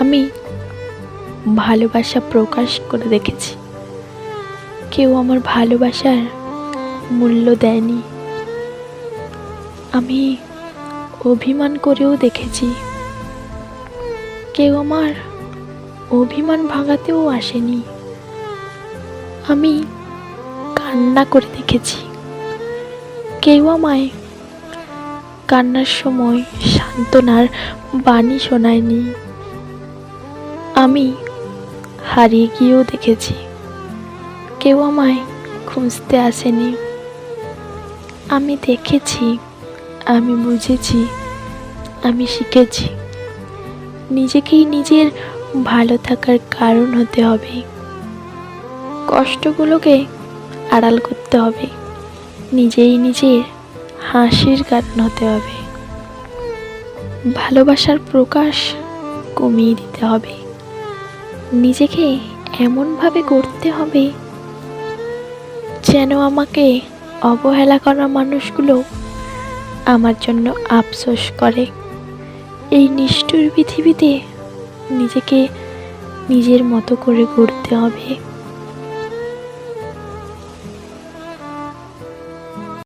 আমি ভালোবাসা প্রকাশ করে দেখেছি। কেউ আমার ভালোবাসার মূল্য দেয়নি। আমি অভিমান করেও দেখেছি। কেউ আমার অভিমান ভাঙাতেও আসেনি। আমি কান্না করে দেখেছি। কেউ আমায় কান্নার সময় সান্ত্বনার বাণী শোনায়নি। আমি হারিয়ে গিয়েও দেখেছি। কেউ আমায় খুঁজতে আসেনি। আমি দেখেছি, আমি বুঝেছি, আমি শিখেছি। নিজেকেই নিজের ভালো থাকার কারণ হতে হবে। কষ্টগুলোকে আড়াল করতে হবে। নিজেই নিজের হাসির কারণ হতে হবে। ভালোবাসার প্রকাশ কমিয়ে দিতে হবে। নিজেকে এমনভাবে করতে হবে যেন আমাকে অবহেলা করা মানুষগুলো আমার জন্য আফসোস করে। এই নিষ্ঠুর পৃথিবীতে নিজেকে নিজের মতো করে গড়তে হবে।